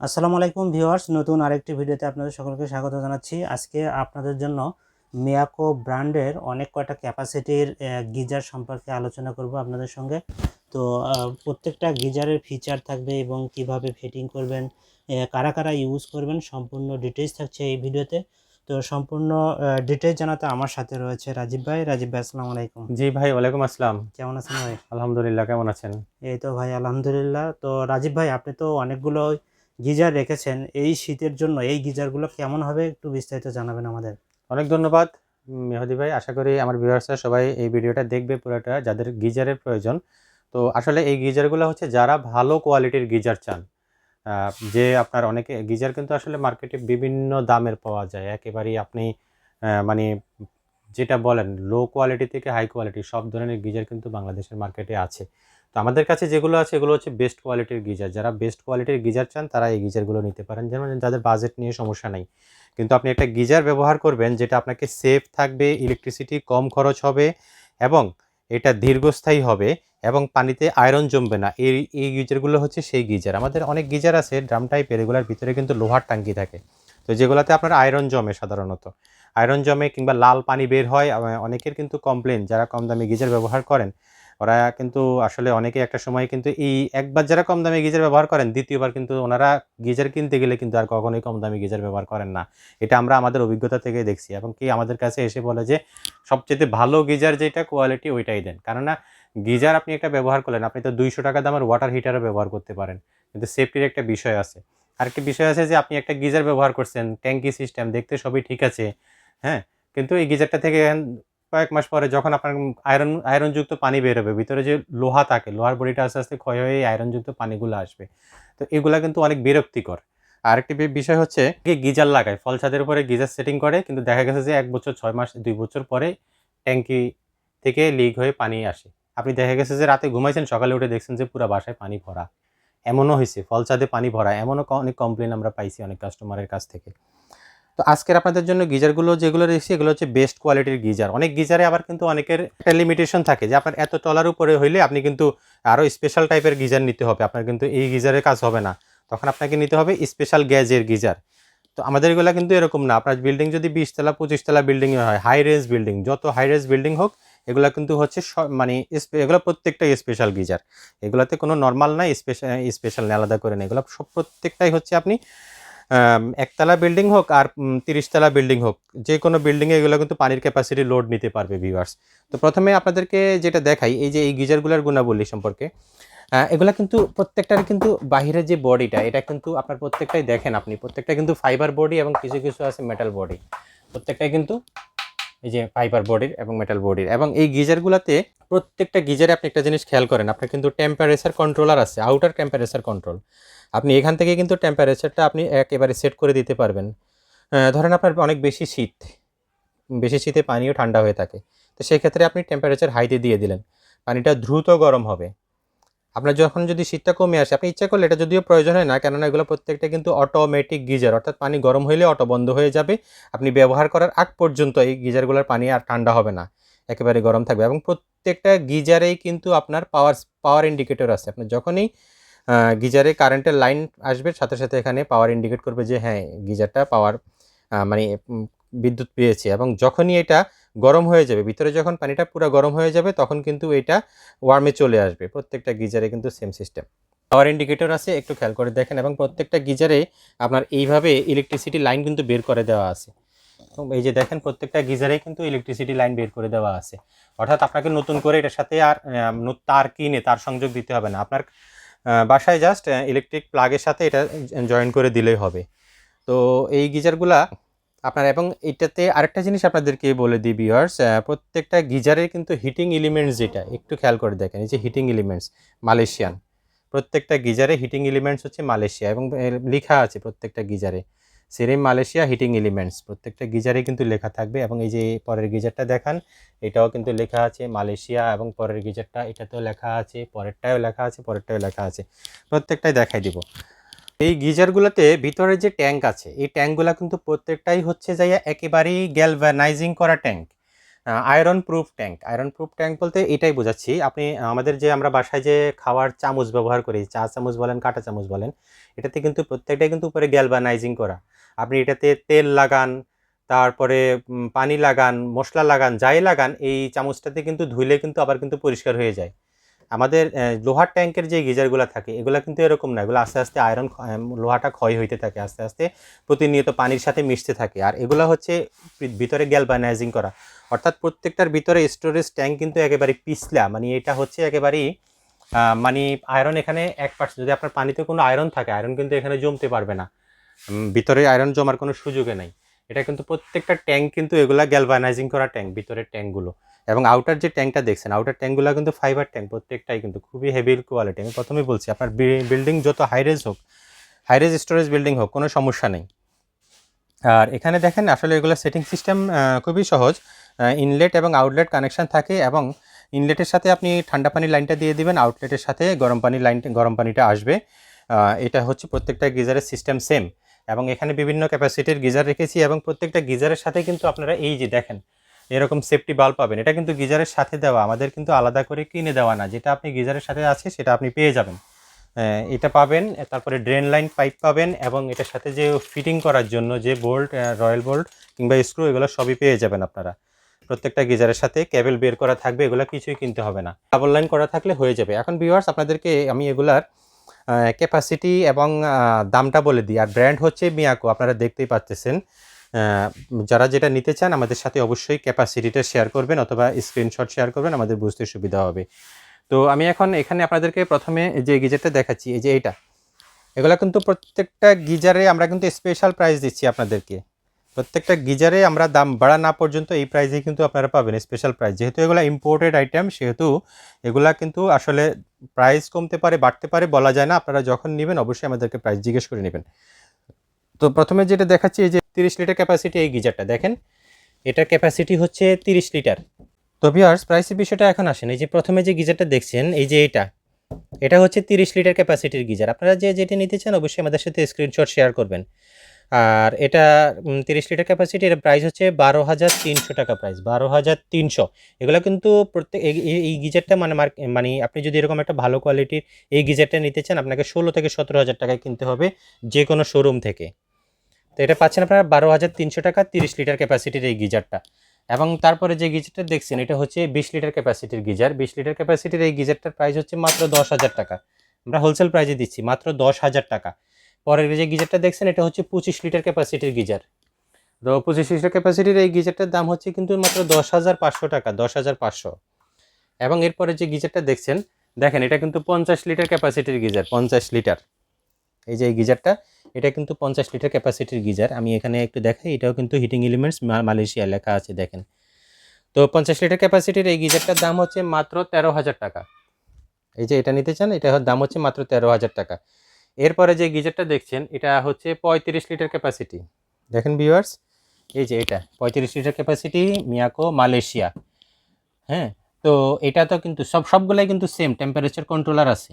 আসসালামু আলাইকুম ভিউয়ার্স নতুন আরেকটি ভিডিওতে আপনাদের সকলকে স্বাগত জানাচ্ছি। আজকে আপনাদের জন্য মিয়াকো ব্র্যান্ডের অনেক কয়টা ক্যাপাসিটির গিজার সম্পর্কে আলোচনা করব আপনাদের সঙ্গে। তো প্রত্যেকটা গিজারের ফিচার থাকবে এবং কীভাবে ফিটিং করবেন কারা কারা ইউজ করবেন সম্পূর্ণ ডিটেলস থাকছে এই ভিডিওতে। তো সম্পূর্ণ ডিটেলস জানাতে আমার সাথে রয়েছে রাজীব ভাই। রাজীব ভাই আসসালামু আলাইকুম। জি ভাই ওয়ালাইকুম আসসালাম। কেমন আছেন ভাই? আলহামদুলিল্লাহ কেমন আছেন? এই তো ভাই আলহামদুলিল্লাহ। তো রাজীব ভাই আপনি তো অনেকগুলো গিজার রেখেছেন, এই শীতের জন্য এই গিজারগুলো কেমন হবে একটু বিস্তারিত জানাবেন আমাদের। অনেক ধন্যবাদ মেহদি ভাই। আশা করি আমার ভিউয়ার্সরা সবাই এই ভিডিওটা দেখবে পুরোটা, যাদের গিজারের প্রয়োজন। তো আসলে এই গিজারগুলো হচ্ছে যারা ভালো কোয়ালিটির গিজার চান যে আপনার অনেকে, গিজার কিন্তু আসলে মার্কেটে বিভিন্ন দামের পাওয়া যায়। একেবারেই আপনি মানে যেটা বলেন লো কোয়ালিটি থেকে হাই কোয়ালিটি সব ধরনের গিজার কিন্তু বাংলাদেশের মার্কেটে আছে। তো আমাদের কাছে যেগুলো আছে, এগুলো হচ্ছে বেস্ট কোয়ালিটির গিজার। যারা বেস্ট কোয়ালিটির গিজার চান, তারা এই গিজারগুলো নিতে পারেন। যেমন যাদের বাজেট নিয়ে সমস্যা নাই। কিন্তু আপনি একটা গিজার ব্যবহার করবেন, যেটা আপনাকে সেফ থাকবে ইলেকট্রিসিটি কম খরচ হবে এবং এটা দীর্ঘস্থায়ী হবে এবং পানিতে আয়রন জমবে না। এই এই গিজারগুলো হচ্ছে সেই গিজার। আমাদের অনেক গিজার আছে ড্রাম টাইপের এগুলোর ভিতরে কিন্তু লোহার টাঙ্কি থাকে। তো যেগুলোতে আপনার আয়রন জমে সাধারণত। আয়রন জমে কিংবা লাল পানি বের হয় অনেকের কিন্তু কমপ্লেন যারা কম দামি গিজার ব্যবহার করেন। ওরা কিন্তু আসলে অনেকে একটা সময় কিন্তু এই একবার যারা কম দামি গিজার ব্যবহার করেন, দ্বিতীয়বার কিন্তু ওনারা গিজার কিনতে গেলে কিন্তু আর কখনোই কম দামি গিজার ব্যবহার করেন না। এটা আমরা আমাদের অভিজ্ঞতা থেকে দেখছি এবং কি আমাদের কাছে এসে বলে যে, সবচেয়ে ভালো গিজার যেটা কোয়ালিটি ওইটাই দেন। কেননা গিজার আপনি একটা ব্যবহার করলেন, আপনি তো দুইশো টাকা দামের ওয়াটার হিটারও ব্যবহার করতে পারেন। কিন্তু সেফটির একটা বিষয় আছে। আরেকটি বিষয় আছে যে, আপনি একটা গিজার ব্যবহার করছেন, ট্যাঙ্কি সিস্টেম দেখতে সবই ঠিক আছে হ্যাঁ কিন্তু এই গিজারটা থেকে কয়েক মাস পরে যখন আপনার আয়রন আয়রনযুক্ত পানি বেরোবে ভিতরে যে লোহা থাকে, লোহার বডিটা আস্তে আস্তে ক্ষয় হয়ে আয়রনযুক্ত পানিগুলো আসবে। তো এগুলা কিন্তু অনেক বিরক্তিকর। আরেকটি বিষয় হচ্ছে গিজার লাগায়, ফল ছাদের উপরে গিজার সেটিং করে, কিন্তু দেখা গেছে যে এক বছর, ছয় মাস, দুই বছর পরে ট্যাঙ্কি থেকে লিক হয়ে পানি আসে। আপনি দেখা গেছে যে রাতে ঘুমাইছেন, সকালে উঠে দেখছেন যে পুরো বাসায় পানি ভরা। এমনও হয়েছে ফল ছাদে পানি ভরা, এমনও অনেক কমপ্লেন আমরা পাইছি অনেক কাস্টমারের কাছ থেকে। তো আজকের আপনাদের জন্য গিজারগুলো যেগুলো রয়েছে, এগুলো হচ্ছে বেস্ট কোয়ালিটির গিজার। অনেক গিজারে আবার কিন্তু অনেকের একটা লিমিটেশন থাকে যে আপনার এত টলার উপরে হইলে আপনি কিন্তু আরও স্পেশাল টাইপের গিজার নিতে হবে। আপনার কিন্তু এই গিজারের কাজ হবে না। তখন আপনাকে নিতে হবে স্পেশাল গ্যাজের গিজার। তো আমাদের এগুলো কিন্তু এরকম না। আপনার বিল্ডিং যদি বিশতলা পঁচিশতলা বিল্ডিং হয় হাই রেঞ্জ বিল্ডিং যত হাই রেঞ্জ বিল্ডিং হোক, এগুলো কিন্তু হচ্ছে মানে এগুলো প্রত্যেকটাই স্পেশাল গিজার। এগুলোতে কোনো নর্মাল নাই স্পেশাল স্পেশাল আলাদা করে নেই এগুলো সব প্রত্যেকটাই হচ্ছে আপনি একতলা বিল্ডিং হোক আর তিরিশতলা বিল্ডিং হোক, যে কোনো বিল্ডিংয়ে এগুলো কিন্তু পানির ক্যাপাসিটি লোড নিতে পারবে ভিউয়ার্স তো প্রথমে আপনাদেরকে যেটা দেখাই, এই যে এই গিজারগুলোর গুণাবলী সম্পর্কে এগুলা কিন্তু প্রত্যেকটার কিন্তু বাহিরের যে বডিটা, এটা কিন্তু আপনার প্রত্যেকটাই দেখেন আপনি। প্রত্যেকটা কিন্তু ফাইবার বডি এবং কিছু কিছু আছে মেটাল বডি প্রত্যেকটাই কিন্তু এই যে ফাইবার বডির এবং মেটাল বডির এবং এই গিজারগুলোতে প্রত্যেকটা গিজারে আপনি একটা জিনিস খেয়াল করেন, আপনার কিন্তু টেম্পারেচার কন্ট্রোলার আছে আউটার টেম্পারেচার কন্ট্রোল আপনি এখান থেকে কিন্তু টেম্পারেচারটা আপনি একেবারে সেট করে দিতে পারবেন। ধরেন আপনার অনেক বেশি শীত, বেশি শীতে পানিও ঠান্ডা হয়ে থাকে। তো সেই ক্ষেত্রে আপনি টেম্পারেচার হাইতে দিয়ে দিলেন। পানিটা দ্রুত গরম হবে। আপনার যখন যদি শীতটা কমে আসে, আপনি ইচ্ছা করলে এটা যদিও প্রয়োজন হয় না, কেননা এগুলো প্রত্যেকটা কিন্তু অটোমেটিক গিজার। অর্থাৎ পানি গরম হইলে অটো বন্ধ হয়ে যাবে। আপনি ব্যবহার করার আগ পর্যন্ত এই গিজারগুলোর পানি আর ঠান্ডা হবে না। একেবারে গরম থাকবে। এবং প্রত্যেকটা গিজারেই কিন্তু আপনার পাওয়ার পাওয়ার ইন্ডিকেটর আছে। আপনার যখনই গিজারে কারেন্টের লাইন আসবে, সাথে সাথে এখানে পাওয়ার ইন্ডিকেট করবে যে হ্যাঁ গিজারটা পাওয়ার মানে বিদ্যুৎ পেয়েছে। এবং যখনই এটা গরম হয়ে যাবে, ভিতরে যখন পানিটা পুরো গরম হয়ে যাবে, তখন কিন্তু এটা ওয়ার্মে চলে আসবে। প্রত্যেকটা গিজারে কিন্তু সেম সিস্টেম পাওয়ার ইন্ডিকেটর আছে, একটু খেয়াল করে দেখেন। এবং প্রত্যেকটা গিজারে আপনার এইভাবে ইলেকট্রিসিটি লাইন কিন্তু বের করে দেওয়া আছে। এই যে দেখেন, প্রত্যেকটা গিজারে কিন্তু ইলেকট্রিসিটি লাইন বের করে দেওয়া আছে। অর্থাৎ আপনাকে নতুন করে এটার সাথে আর তার কিনে তার সংযোগ দিতে হবে না। আপনার বাসায় জাস্ট ইলেকট্রিক প্লাগের সাথে এটা জয়েন করে দিলেই হবে। তো এই গিজারগুলা আপনার, এবং এটাতে আরেকটা জিনিস আপনাদেরকে বলে দিই ভিউয়ার্স প্রত্যেকটা গিজারের কিন্তু হিটিং এলিমেন্টস যেটা, একটু খেয়াল করে দেখেন, এই যে হিটিং এলিমেন্টস মালয়েশিয়ান। প্রত্যেকটা গিজারে হিটিং এলিমেন্টস হচ্ছে মালয়েশিয়া, এবং লেখা আছে প্রত্যেকটা গিজারে। সেরেম মালয়েশিয়া হিটিং এলিমেন্টস প্রত্যেকটা গিজারে কিন্তু লেখা থাকবে এবং এই যে পরের গিজারটা দেখান, এটাও কিন্তু লেখা আছে মালয়েশিয়া এবং পরের গিজারটা, এটাতেও লেখা আছে পরেরটাও লেখা আছে পরেরটাও লেখা আছে। প্রত্যেকটাই দেখাই দিব। এই গিজারগুলোতে ভিতরে যে ট্যাঙ্ক আছে, এই ট্যাঙ্কগুলো কিন্তু প্রত্যেকটাই হচ্ছে যাইয়া একেবারেই গ্যালভানাইজিং করা tank iron proof tank. Iron proof tank বলতে এটাই বোঝাচ্ছি, আপনি আমাদের যে আমরা বাসায় যে খাওয়ার চামচ ব্যবহার করি, চা চামচ বলেন, কাঁটা চামচ বলেন, এটাতে কিন্তু প্রত্যেকটাই কিন্তু উপরে গ্যালভানাইজিং করা। আপনি এটাতে তেল লাগান, তারপরে পানি লাগান, মশলা লাগান, যাই লাগান, এই চামচটাতে কিন্তু ধুইলে কিন্তু আবার কিন্তু পরিষ্কার হয়ে যায়। আমাদের লোহার ট্যাঙ্কের যে গিজারগুলো থাকে, এগুলো কিন্তু এরকম না। এগুলো আস্তে আস্তে আয়রন লোহাটা ক্ষয় হইতে থাকে, আস্তে আস্তে প্রতিনিয়ত পানির সাথে মিশতে থাকে। আর এগুলো হচ্ছে ভিতরে গ্যালভানাইজিং করা। অর্থাৎ প্রত্যেকটার ভিতরে স্টোরেজ ট্যাঙ্ক কিন্তু একেবারে পিছলা। মানে এটা হচ্ছে একেবারেই মানে আয়রন এখানে এক পার্সেন্ট, যদি আপনার পানিতে কোনো আয়রন থাকে, আয়রন কিন্তু এখানে জমতে পারবে না। ভিতরে আয়রন জমার কোনো সুযোগে নাই। এটা কিন্তু প্রত্যেকটা ট্যাঙ্ক কিন্তু এগুলা গ্যালভানাইজিং করা ট্যাঙ্ক ভিতরের ট্যাঙ্কগুলো এবং আউটার যে ট্যাঙ্কটা দেখছেন আউটার ট্যাঙ্কগুলো কিন্তু ফাইবার ট্যাঙ্ক প্রত্যেকটাই কিন্তু খুবই হেভি কোয়ালিটি আমি প্রথমেই বলছি, আপনার বিল্ডিং যত হাইরেজ হোক হাইরেজ স্টোরেজ বিল্ডিং হোক, কোনো সমস্যা নেই। আর এখানে দেখেন, আসলে এগুলো সেটিং সিস্টেম খুবই সহজ। ইনলেট এবং আউটলেট কানেকশন থাকে এবং ইনলেটের সাথে আপনি ঠান্ডা পানির লাইনটা দিয়ে দিবেন আউটলেটের সাথে গরম পানির লাইনটা গরম পানিটা আসবে। এটা হচ্ছে প্রত্যেকটা গিজারের সিস্টেম সেম এবং এখানে বিভিন্ন ক্যাপাসিটির গিজার রেখেছি এবং প্রত্যেকটা গিজারের সাথে কিন্তু আপনারা এই যে দেখেন, এরকম সেফটি বাল্ব পাবেন। এটা কিন্তু গিজারের সাথে দেওয়া, আমাদের কিন্তু আলাদা করে কিনে দেওয়া না। যেটা আপনি গিজারের সাথে আছে, সেটা আপনি পেয়ে যাবেন। এটা পাবেন তারপরে ড্রেন লাইন পাইপ পাবেন এবং এটার সাথে যে ফিটিং করার জন্য যে বোল্ট রয়্যাল বোল্ট কিংবা স্ক্রু এগুলো সবই পেয়ে যাবেন আপনারা। প্রত্যেকটা গিজারের সাথে কেবল বের করা থাকবে, এগুলো কিছুই কিনতে হবে না। ডাবল লাইন করা থাকলে হয়ে যাবে। এখন ভিউয়ার্স আপনাদেরকে আমি এগুলার ক্যাপাসিটি এবং দামটা বলে দিই। আর ব্র্যান্ড হচ্ছে মিয়াকো, আপনারা দেখতেই পাচ্ছেন যারা যেটা নিতে চান, আমাদের সাথে অবশ্যই ক্যাপাসিটিটা শেয়ার করবেন অথবা স্ক্রিনশট শেয়ার করবেন, আমাদের বুঝতে সুবিধা হবে। তো আমি এখন এখানে আপনাদেরকে প্রথমে যে গিজারটা দেখাচ্ছি, এই যে এইটা। এগুলো কিন্তু প্রত্যেকটা গিজারে আমরা কিন্তু স্পেশাল প্রাইস দিচ্ছি আপনাদেরকে। প্রত্যেকটা গিজারে আমরা দাম বাড়া না পর্যন্ত এই প্রাইসে কিন্তু আপনারা পাবেন স্পেশাল প্রাইস যেহেতু এগুলো ইম্পোর্টেড আইটেম সেহেতু এগুলা কিন্তু আসলে প্রাইস কমতে পারে, বাড়তে পারে বলা যায় না। আপনারা যখন নেবেন, অবশ্যই আমাদেরকে প্রাইস জিজ্ঞেস করে নেবেন। তো প্রথমে যেটা দেখাচ্ছি, এই যে তিরিশ লিটার ক্যাপাসিটি এই গিজারটা, দেখেন। এটার ক্যাপাসিটি হচ্ছে তিরিশ লিটার। তো ভিউয়ার্স প্রাইসের বিষয়টা এখন আসেন। এই যে প্রথমে যে গিজারটা দেখছেন, এই যে এটা এটা হচ্ছে তিরিশ লিটার ক্যাপাসিটির গিজার। আপনারা যে যেটা নিতে চান, অবশ্যই আমাদের সাথে স্ক্রিনশট শেয়ার করবেন। আর এটা তিরিশ লিটার ক্যাপাসিটি এর প্রাইস হচ্ছে বারো হাজার তিনশো টাকা প্রাইস বারো হাজার তিনশো। এগুলো কিন্তু প্রত্যেক, এই- গিজারটা মানে মানে আপনি যদি এরকম একটা ভালো কোয়ালিটির এই গিজারটা নিতে চান, আপনাকে ষোলো থেকে সতেরো হাজার টাকায় কিনতে হবে যে কোনো শোরুম থেকে। তো এটা পাচ্ছেন আপনারা বারো হাজার তিনশো টাকা তিরিশ লিটার ক্যাপাসিটির এই গিজারটা এবং তারপরে যে গিজারটা দেখছেন, এটা হচ্ছে বিশ লিটার ক্যাপাসিটির গিজার বিশ লিটার ক্যাপাসিটির এই গিজারটার প্রাইস হচ্ছে মাত্র দশ হাজার টাকা। আমরা হোলসেল প্রাইজে দিচ্ছি, মাত্র দশ হাজার টাকা। পরের যে গিজারটা দেখছেন, এটা হচ্ছে পঁচিশ লিটার ক্যাপাসিটির গিজার। তো পঁচিশ লিটার ক্যাপাসিটির এই গিজারটার দাম হচ্ছে কিন্তু মাত্র দশ হাজার পাঁচশো টাকা, দশ হাজার পাঁচশো। এবং এরপরে যে গিজারটা দেখছেন, দেখেন, এটা কিন্তু পঞ্চাশ লিটার ক্যাপাসিটির গিজার, পঞ্চাশ লিটার। এই যে এই গিজারটা, এটা কিন্তু পঞ্চাশ লিটার ক্যাপাসিটির গিজার। আমি এখানে একটু দেখাই, এটাও কিন্তু হিটিং এলিমেন্টস মালয়েশিয়া লেখা আছে, দেখেন। তো পঞ্চাশ লিটার ক্যাপাসিটির এই গিজারটার দাম হচ্ছে মাত্র তেরো হাজার টাকা। এই যে এটা নিতে চান, এটার দাম হচ্ছে মাত্র তেরো হাজার টাকা। এরপরে যে গিজারটা দেখছেন, এটা হচ্ছে পঁয়ত্রিশ লিটার ক্যাপাসিটি দেখেন ভিউয়ার্স এই যে এটা, পঁয়ত্রিশ লিটার ক্যাপাসিটি মিয়াকো, মালয়েশিয়া। হ্যাঁ তো এটা তো কিন্তু সব, সবগুলাই কিন্তু সেম টেম্পারেচার কন্ট্রোলার আছে।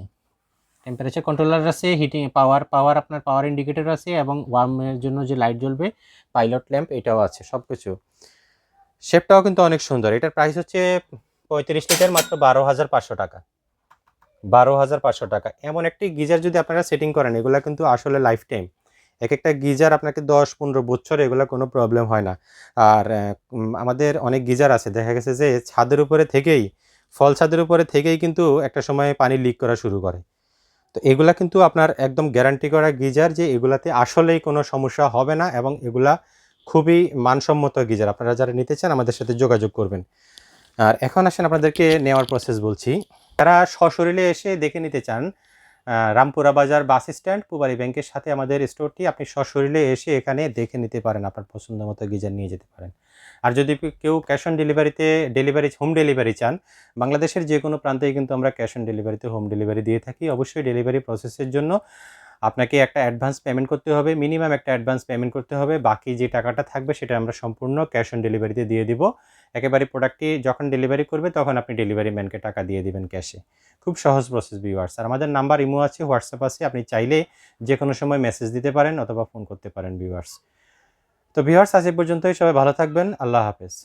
টেম্পারেচার কন্ট্রোলার আছে হিটিং পাওয়ার পাওয়ার আপনার পাওয়ার ইন্ডিকেটর আছে এবং ওয়ার্মের জন্য যে লাইট জ্বলবে পাইলট ল্যাম্প এটাও আছে সব কিছু শেপটাও কিন্তু অনেক সুন্দর, এটার প্রাইস হচ্ছে পঁয়ত্রিশ লিটার মাত্র বারো হাজার পাঁচশো টাকা। বারো হাজার পাঁচশো টাকা। এমন একটি গিজার যদি আপনারা সেটিং করেন, এগুলো কিন্তু আসলে লাইফ টাইম এক একটা গিজার আপনাকে দশ, পনেরো বছর এগুলো কোনো প্রবলেম হয় না। আর আমাদের অনেক গিজার আছে, দেখা গেছে যে ছাদের উপরে থেকেই, ফল ছাদের উপরে থেকেই কিন্তু একটা সময় পানি লিক করা শুরু করে। তো এগুলা কিন্তু আপনার একদম গ্যারান্টি করা গিজার যে এগুলাতে আসলেই কোনো সমস্যা হবে না এবং এগুলা খুবই মানসম্মত গিজার। আপনারা যারা নিতে চান, আমাদের সাথে যোগাযোগ করবেন। আর এখন আসেন আপনাদেরকে নেওয়ার প্রসেস বলছি। যারা সশরীরে এসে দেখে নিতে চান রামপুরা বাজার বাস স্ট্যান্ড পুবারি ব্যাংকের সাথে আমাদের স্টোরটি। আপনি সশরীরে এসে এখানে দেখে নিতে পারেন, আপনার পছন্দ মতো গিজার নিয়ে যেতে পারেন। আর যদি কেউ ক্যাশ অন ডেলিভারিতে, ডেলিভারি, হোম ডেলিভারি চান, বাংলাদেশের যে কোনো প্রান্তেই কিন্তু আমরা ক্যাশ অন ডেলিভারিতে হোম ডেলিভারি দিয়ে থাকি। অবশ্যই ডেলিভারি প্রসেসের জন্য আপনাকে একটা অ্যাডভান্স পেমেন্ট করতে হবে মিনিমাম একটা অ্যাডভান্স পেমেন্ট করতে হবে, বাকি যে টাকাটা থাকবে সেটা আমরা সম্পূর্ণ ক্যাশ অন ডেলিভারিতে দিয়ে দিব। একেবারে প্রোডাক্টটি যখন ডেলিভারি করবে তখন আপনি ডেলিভারি ম্যানকে টাকা দিয়ে দিবেন ক্যাশে খুব সহজ প্রসেস ভিউয়ার্স আর আমাদের নাম্বার ইমো আছে হোয়াটসঅ্যাপ আছে, আপনি চাইলে যে কোনো সময় মেসেজ দিতে পারেন অথবা ফোন করতে পারেন ভিউয়ার্স তো ভিউয়ার্স আজ এ পর্যন্তই। সবাই ভালো থাকবেন। আল্লাহ হাফেজ।